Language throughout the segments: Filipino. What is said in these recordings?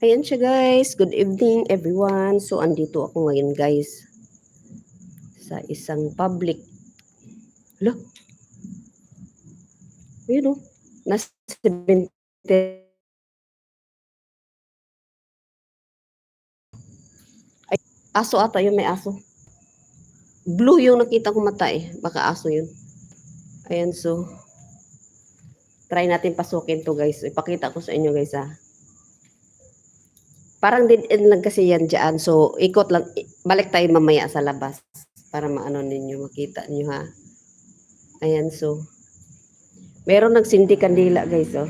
Ayan siya guys. Good evening everyone. So andito ako ngayon guys sa isang public. Hala. Ayun o. Nasa 70. Ay, aso ata yun. May aso. Blue yung nakita ko mata eh. Baka aso yun. Ayan so. Try natin pasukin to guys. Ipakita ko sa inyo guys ah. Parang end lang kasi yan dyan. So, ikot lang. Balik tayo mamaya sa labas. Para maano ninyo, makita nyo ha. Ayan, so. Meron nagsindi kandila, guys, oh.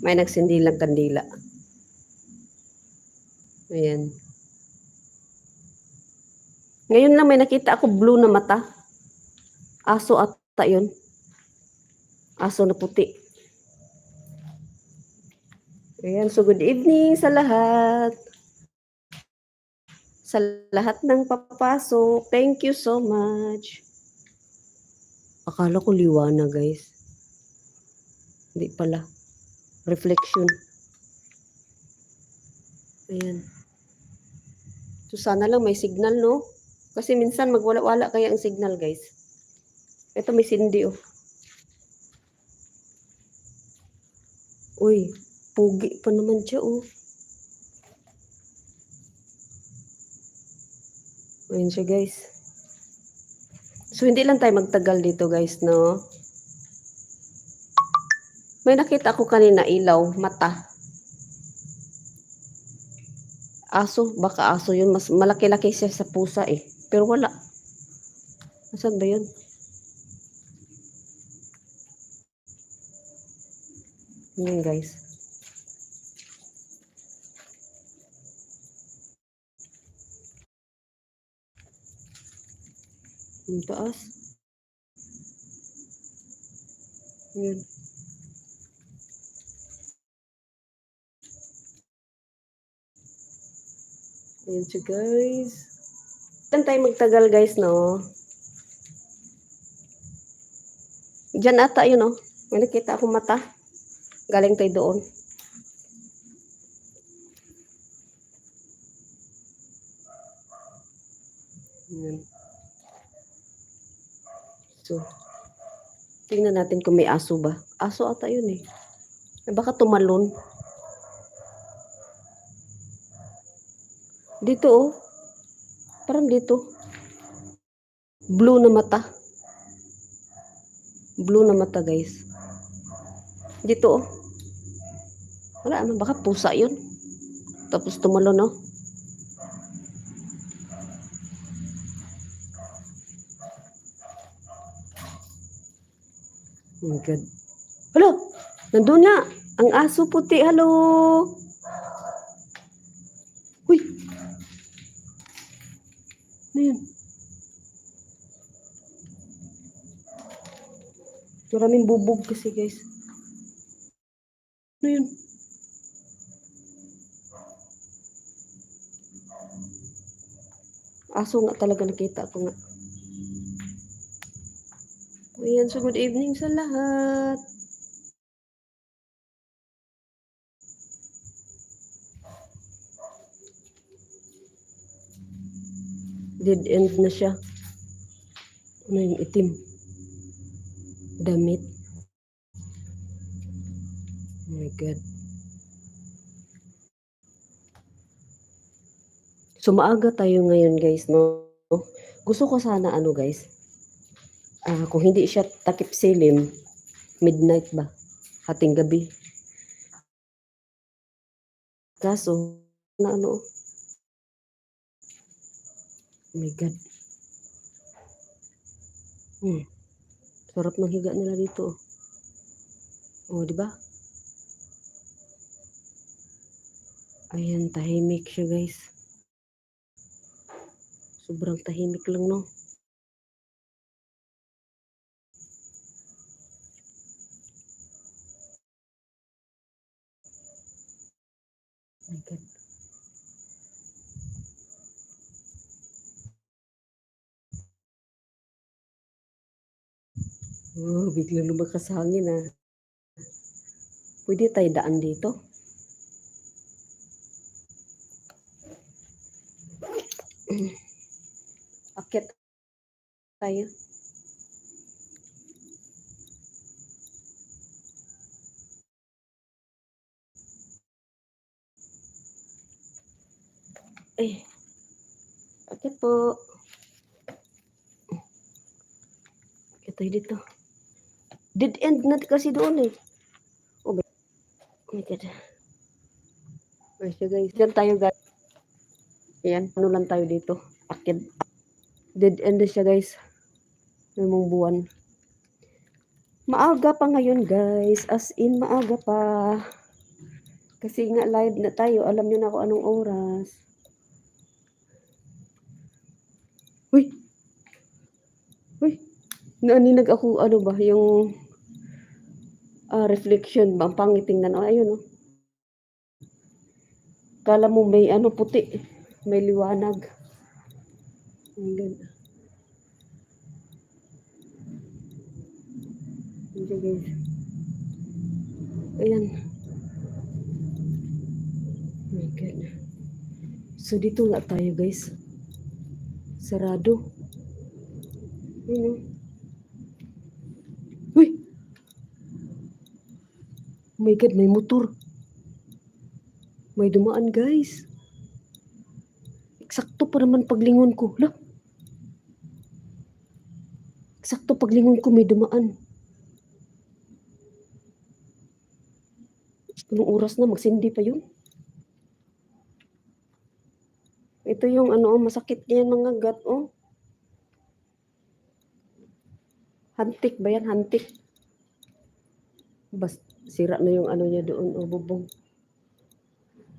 May nagsindi lang kandila. Ayan. Ngayon lang may nakita ako blue na mata. Aso ata yun. Aso na puti. Ayan, so good evening sa lahat. Sa lahat ng papasok. Thank you so much. Akala ko liwana, guys. Hindi pala. Reflection. Ayan. So sana lang may signal, no? Kasi minsan magwala-wala kaya ang signal, guys. Ito may sindi, oh. Uy, Pugi pa naman siya, oh. Ayun siya, guys. So, hindi lang tayo magtagal dito, guys, no? May nakita ko kanina ilaw, mata. Aso, baka aso yun. Mas malaki-laki siya sa pusa, eh. Pero wala. Nasaan ba yun? Yun, guys. Ang taas. Yun. Ayan siya guys. Saan tayo magtagal guys no? Diyan ata yun no? May nakita akong mata. Galing tayo doon. Ayan. So, tingnan natin kung may aso ba. Aso ata yun eh. Eh, Baka tumalon. Dito oh. Parang dito. Blue na mata. Blue na mata guys. Dito oh. Wala ano, baka pusa yun. Tapos tumalon oh. My God. Hello! Nandun na! Ang aso puti, hello! Uy! Ano yun? Maraming bubog kasi guys. Ano yun? Aso nga talaga nakita ko nga. Ayan, so good evening sa lahat. Dead end na siya. Ano yung itim? Damit. Oh my God. So tayo ngayon guys, no? Gusto ko sana ano guys, ah, kung hindi siya takip silim, midnight ba? Hating gabi. Kaso, na ano? Oh my God. Hmm. Sarap ng higa nila dito. Oh, di ba? Ayan, tahimik siya guys. Sobrang tahimik lang, no? Oh, biglang lumakas hangin ah. Pwede tayo daan dito. Akit tayo. Eh, akit po. Akit tayo dito. Dead end na kasi doon eh. Oh my, oh my God. Ay, siya guys. Diyan tayo guys. Ayan, ano lang tayo dito. Akit. Dead end na siya guys. May mong buwan. Maaga pa ngayon guys. As in, maaga pa. Kasi nga live na tayo. Alam nyo na kung anong oras. Uy! Uy! Naaninag ako, ano ba, yung ah, reflection ba? Ang pangit tingnan. Oh, ayun, oh. Kala mo may ano puti. May liwanag. Ang ganda. Hindi. Ayan. Oh my God. So dito nga tayo guys. Sarado. Ano? Uy! Oh my God, may motor. May dumaan guys. Eksakto pa naman paglingon ko. Lah. Eksakto paglingon ko may dumaan. Anong oras na? Magsindi pa yun. Ito yung ano, oh, masakit yan mga gat, oh. Hantik ba yan? Hantik. Bas, sira na yung ano niya doon, oh, bubong.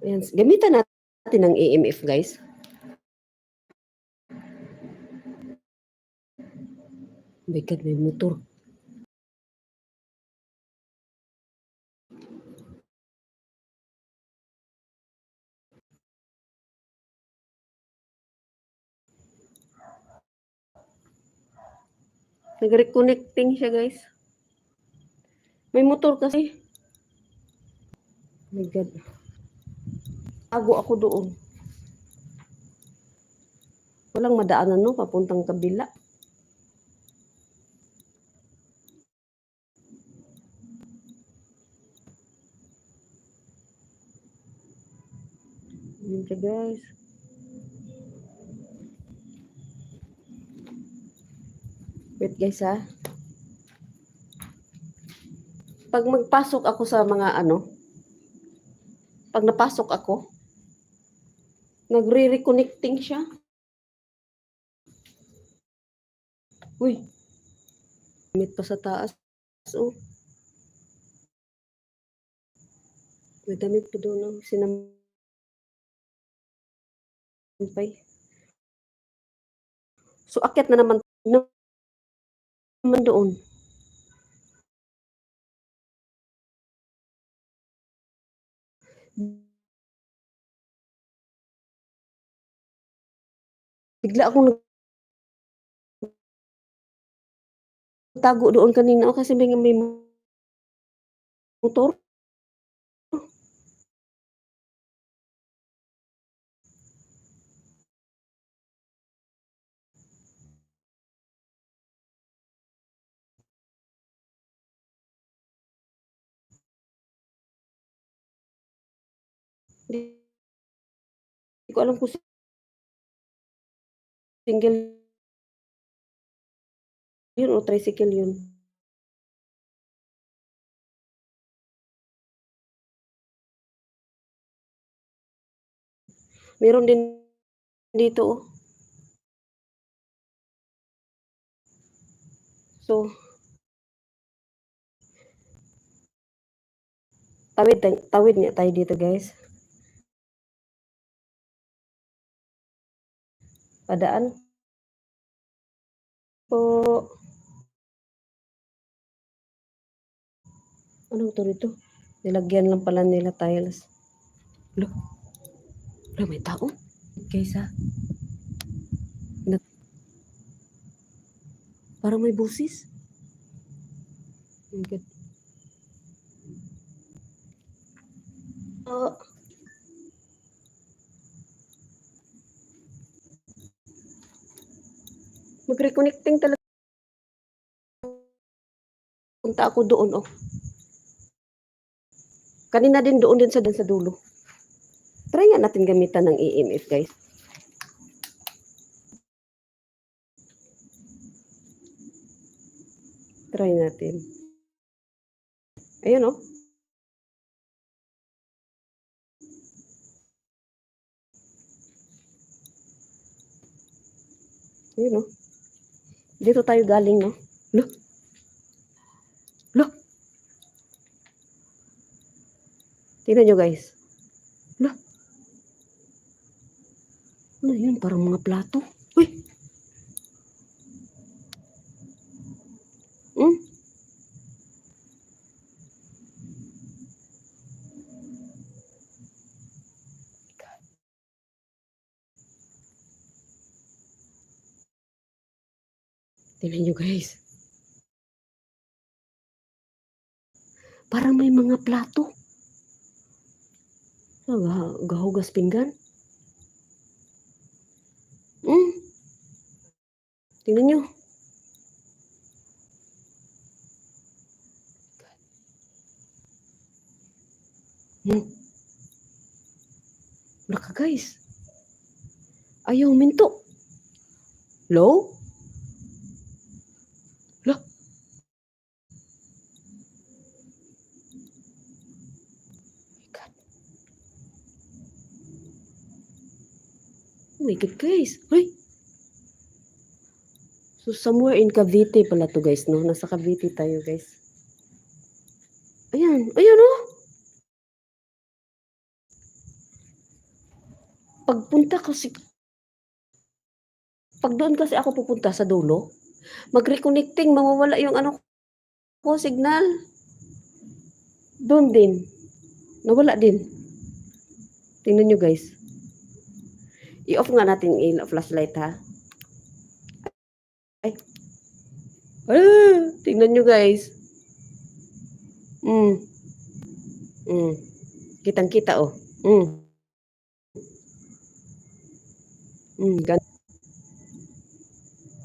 Ayan, gamitan natin ng EMF, guys. Oh my God, may motor. Nag-reconnecting siya, guys. May motor kasi. Oh my God. Ago ako doon. Walang madaanan, no? Papuntang kabila. Yun siya, guys. Wait, guys, ha? Pag magpasok ako sa mga ano, pag napasok ako, nagre-reconnecting siya. Uy, damit pa sa taas. Oh. May damit pa doon, oh. Sinampay. So, akit na naman, naman doon. Bigla akong tago doon kanina oh, kasi may, may motor. Hindi ko alam kung single yun o tricycle yun. Meron din dito oh. So, tawid, tawid niya tayo dito guys. Padaan po. Anong to rito? Nilagyan lang pala nila tiles. Look. Wala, may tao. Guys, ha? Parang may busis. Oh my. Oh. Mag-reconnecting talaga. Punta ako doon, oh. Kanina din doon din sa, din sa dulo. Try nga natin gamitan ng EMF, guys. Try natin. Ayun, oh. Ayun, oh. Dito tayo galing, no? Lo. Lo. Tingnan nyo, guys. Lo. Ano yun? Parang mga plato. Uy! Hmm? Tingnan nyo, guys. Parang may mga plato. Ah, ga- Gahugas pinggan. Hmm. Tingnan nyo. Hmm. Naka guys. Ayaw minto. Low? Lo. God. Oh my guys. Ay! So, somewhere in Cavite pala to, guys, no? Nasa Cavite tayo, guys. Ayan. Ayan, oh! Pagpunta kasi... Pag doon kasi ako pupunta sa dulo, mag-reconnecting, mawawala yung ano ko, signal. Doon din. Nawala din. Tingnan nyo, guys. I-off nga natin yung flashlight, ha? Ay. Ah, tingnan nyo, guys. Mm. Mm. Kitang-kita, oh. Mm. Mm, gan-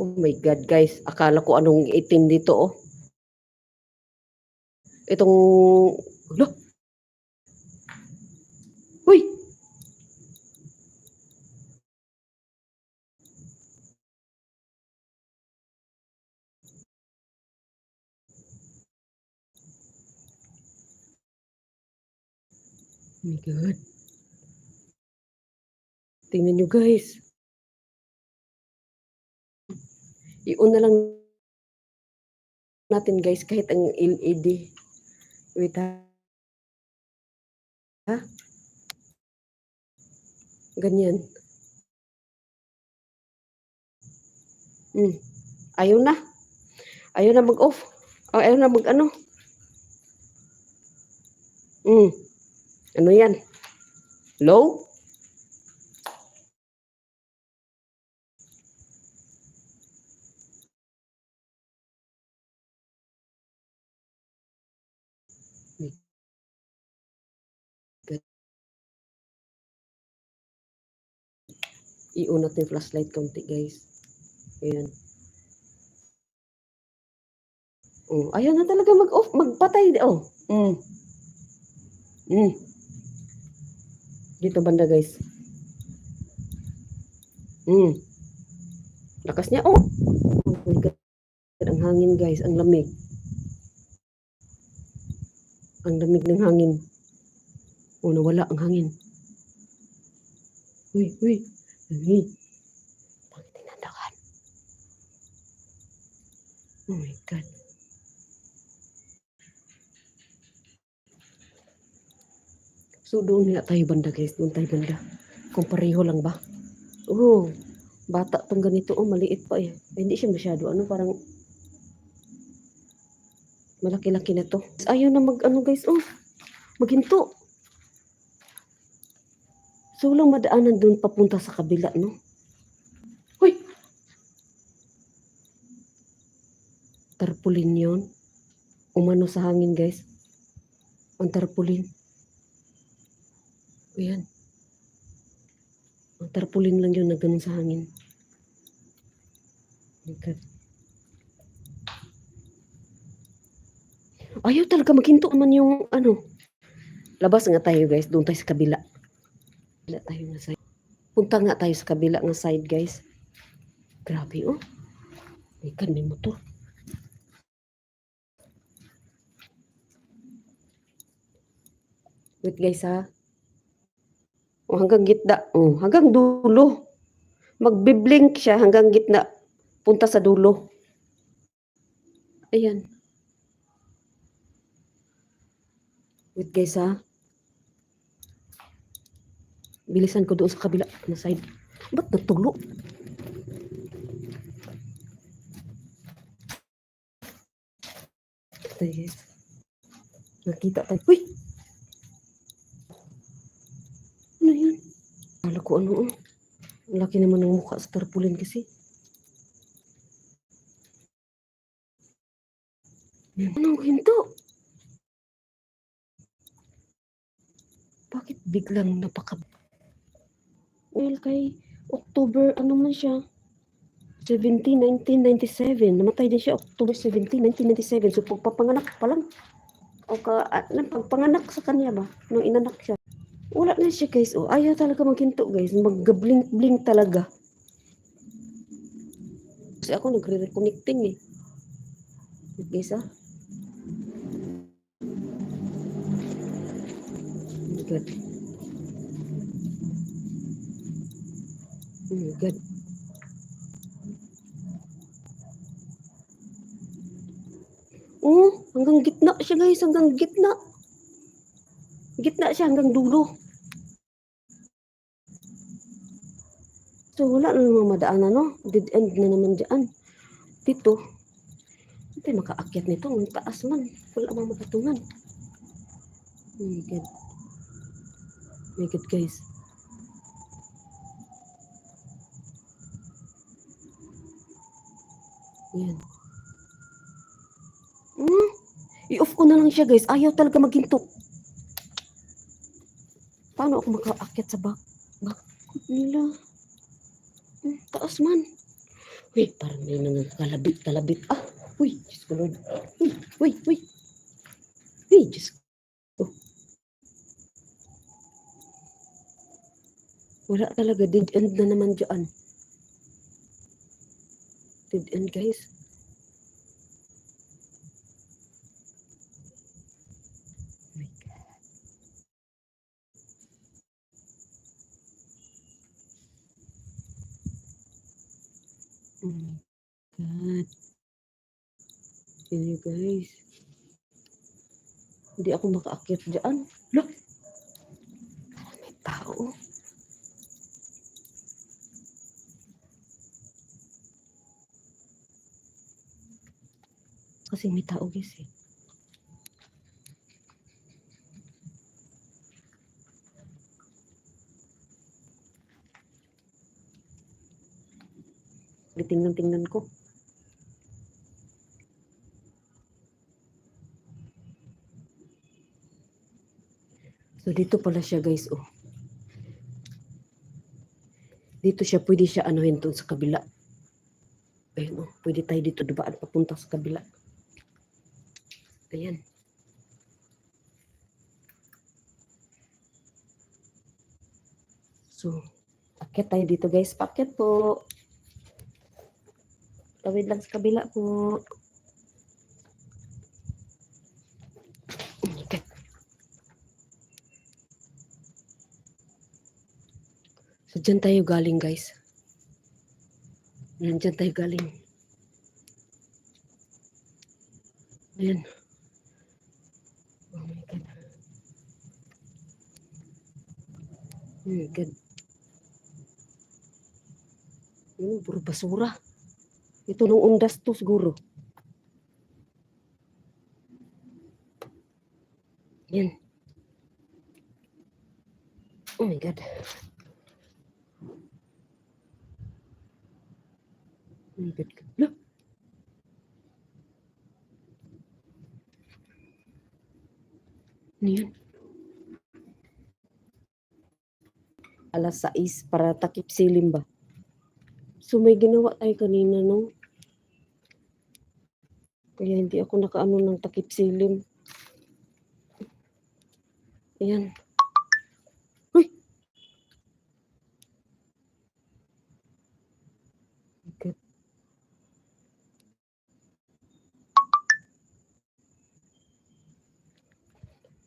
Oh my God, guys. Akala ko anong itim dito, oh. Itong... Hala? Uy! Oh my God. Tingnan nyo, guys. I-on na lang natin, guys, kahit ang LED. Wait, ha? Ha? Ganyan. Hmm. Ayaw na. Ayaw na mag-off. O, ayaw na mag-ano. Hmm. Ano yan? Low? I-on natin yung flashlight konti, guys. Ayan. Oh, ayaw na talaga mag-off, magpatay. Oh. Mm. Mm. Dito banda, guys. Mm. Lakas niya. Oh. Oh my God. Ang hangin, guys. Ang lamig. Ang lamig ng hangin. Oh, nawala ang hangin. Uy, uy. Uy. Bakit tinandakan? Oh my God. So doon nga tayo banda guys, doon tayo banda. Kung pareho lang ba? Oh, bata tong ganito, oh maliit pa eh. Ay, hindi siya masyado, ano parang malaki-laki na to. Ayaw na mag ano guys, oh, maghinto. So lang madaanan doon papunta sa kabila, no? Hoy! Tarpulin yon. Umano sa hangin guys. Ang tarpulin. Ayan. Ang tarpulin lang yun na ganun sa hangin. Okay. Ayaw talaga maghinto man yung ano. Labas nga tayo guys. Doon tayo sa kabila. Kabila tayo nga side. Punta nga tayo sa kabila nga side guys. Grabe oh. May motor. Wait guys ha. Oh, hanggang gitna. Oh, hanggang dulo. Magbiblink siya hanggang gitna. Punta sa dulo. Ayan. Wait guys ha. Bilisan ko doon sa kabila na side. Ba't natulo? Ito guys. Nakita tayo. Uy! Ano yun? Kala ko ano laki naman ng mukha sa tarpaulin kasi. Anong hinto? Bakit biglang napaka... Well, kay October, ano man siya? 17, 1997. Namatay din siya October 17, 1997. So, pagpapanganak pa lang. O ka, ah, nang pagpanganak sa kanya ba? Nung inanak siya. Wala na siya guys. O, ayaw talaga maghinto guys. Mag-blink-blink talaga. Kasi ako nagre-reconnecting eh. Guys ah. Oh my. Oh my God. Oh, hanggang gitna siya guys. Hanggang gitna. Gitna siya hanggang dulo. So, wala na namang madaan no? Dead end na naman dyan. Dito, hindi makaakyat nito. Ang taas man. Wala mang makatungan. Oh my God. My God, guys. Yan. Hmm? I-off ko na lang siya, guys. Ayaw talaga maghinto. Paano ako makaakyat sa back? Back nila. Taas man. Uy, parang may nangakalabit, kalabit. Ah, uy, Diyos ko Lord. Uy, uy, uy. Uy, Diyos ko. Wala talaga, dead end na naman dyan. Dead end, guys. Oh my God. Oh my God. You guys. Hindi ako makaakyat dyan. Look! May tao. Kasi may tao guys eh. Tingnan-tingnan ko. Dito pala siya guys oh. Dito siya pwede siya anuhin doon sa kabila. Ayun oh, pwede tayo dito dubaan papunta sa kabila. Ayan. So, akyat tayo dito guys. Pakyat po. Tawid lang sa kabila po. Oh my God. So, dyan tayo galing, guys. Yan, dyan tayo galing. Ayan. Oh my God. Oh my God. Ano, puro basura. Ito nung undas to siguro. Yan. Oh my God. My God. Look. Ano yun? Alas 6 para takip silim ba? So may ginawa tayo kanina no? Kaya hindi ako nakaano ng takip silim. Ayan. Uy! Okay.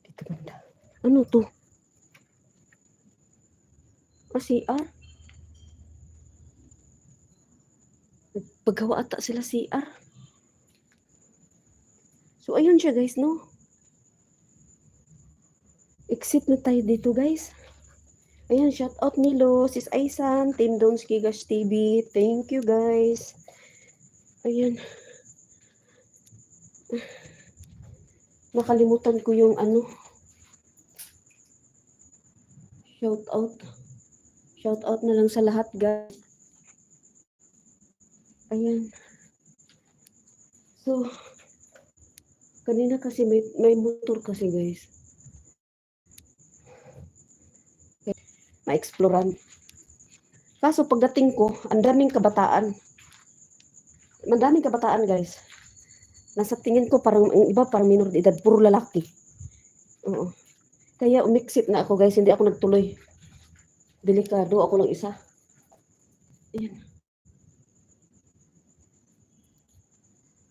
Dito banda. Ano to? Ah, CR? Paggawa ata sila CR. So, ayun siya guys, no? Exit na tayo dito guys. Ayan, shout out Milo, Sis Aisan, Team Donski Gash TV. Thank you guys. Ayan. Nakalimutan ko yung ano. Shout out. Shout out na lang sa lahat guys. Ayan. So, kanina kasi may, may motor kasi guys. ma-exploran. Kaso pagdating ko, ang daming kabataan. Ang daming kabataan, guys. Nasa tingin ko parang ang iba parang minor edad, puro lalaki. Oo. Kaya umiksit na ako, guys. Hindi ako nagtuloy. Delikado ako lang isa. Ayan.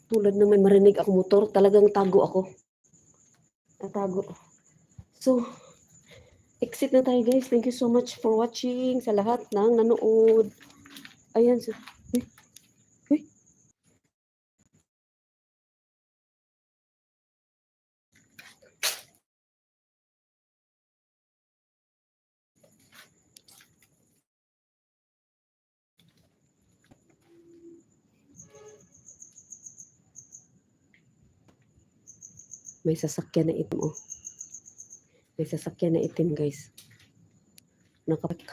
Tulad ng may marinig ako motor, talagang tago ako. Natago. So, exit na tayo guys. Thank you so much for watching sa lahat ng nanood. Ayan. So, May sasakyan na itim oh. May sasakyan na itim guys. Nakapak.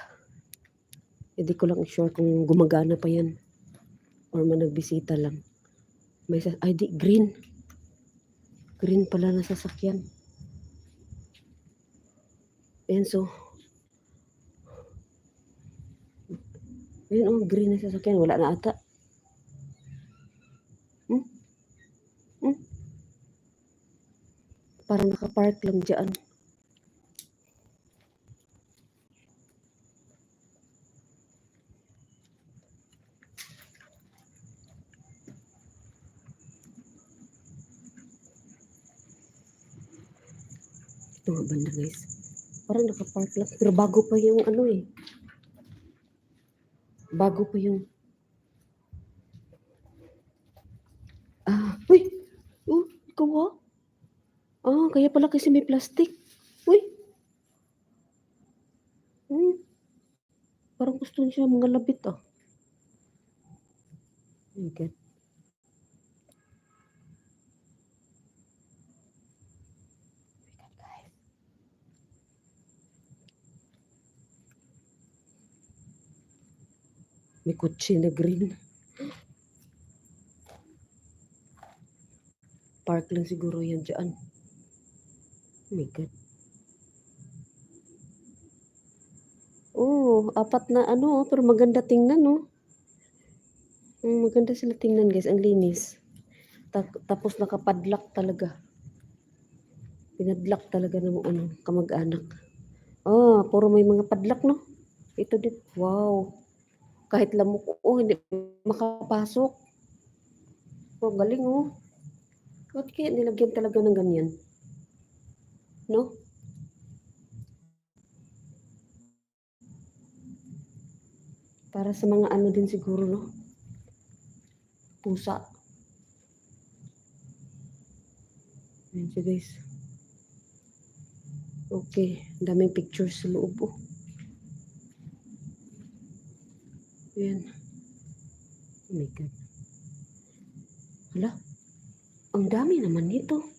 Hindi ko lang sure kung gumagana pa yan. Or managbisita lang. May sa ay di green. Green pala na sasakyan. Ayan so. Ayan oh, green na sasakyan. Wala na ata. Hmm? Hmm? Parang nakapark lang dyan. Ito nga banda guys. Parang nakapark lang. Pero bago pa yung ano eh. Bago pa yung... Ah, uy! Oh, ikaw ah? Ah, kaya pala kasi may plastic. Uy! Hmm. Parang gusto siya mga labit ah. God. May kutsi na green. Park lang siguro yan dyan. Oh my God. Oh, apat na ano, pero maganda tingnan, no? Mm, maganda sila tingnan, guys. Ang linis. Ta- tapos nakapadlock talaga. Pinadlock talaga ng ano, kamag-anak. Ah, puro may mga padlock, no? Ito din. Wow. Kahit lamok oh, hindi makapasok. Oh, galing, oh. Bakit kaya nilagyan talaga ng ganyan? No? Para sa mga ano din siguro, no? Pusa. Ayan siya, guys. Okay. Daming pictures sa loob, oh. Ayan. Oh my God. Hala. Ang dami naman nito.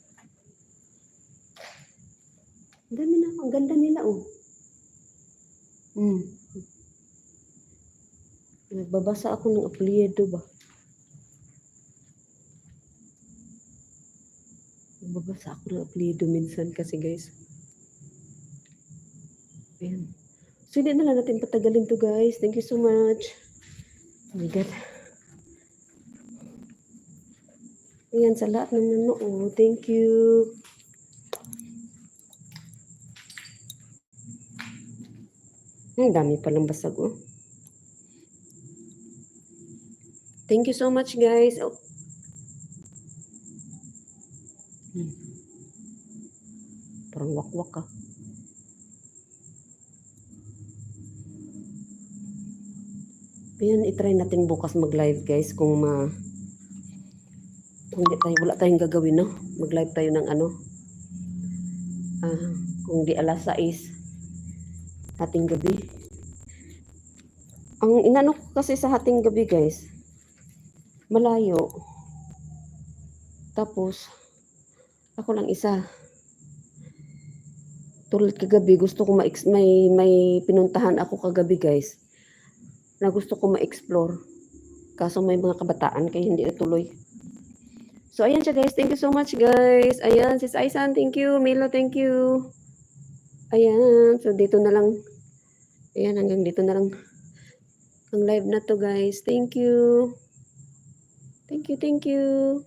Ang dami na. Ang ganda nila, oh. Hmm. Nagbabasa ako ng apelyido ba? Nagbabasa ako ng apelyido minsan kasi guys. Ayan. So, hindi na lang natin patagalin to guys. Thank you so much. Oh my God. Ayan. Sa lahat ng nanood. Thank you. Ang dami palang basag, oh. Thank you so much, guys. Oh. Hmm. Parang wakwak ah. Ayan, itry natin bukas mag-live guys kung ma kung di tayo, wala tayong gagawin, no? Mag-live tayo ng ano. Ah, kung di alas 6 hating gabi. Ang inano ko kasi sa hating gabi, guys, malayo. Tapos, ako lang isa. Tulad kagabi, gusto ko ma may, may pinuntahan ako kagabi, guys, na gusto ko ma-explore. Kaso may mga kabataan, kaya hindi natuloy. So, ayan siya, guys. Thank you so much, guys. Ayan, sis Aisan, thank you. Milo, thank you. Ayan, so dito na lang. Ayan, hanggang dito na lang ang live na to, guys. Thank you. Thank you, thank you.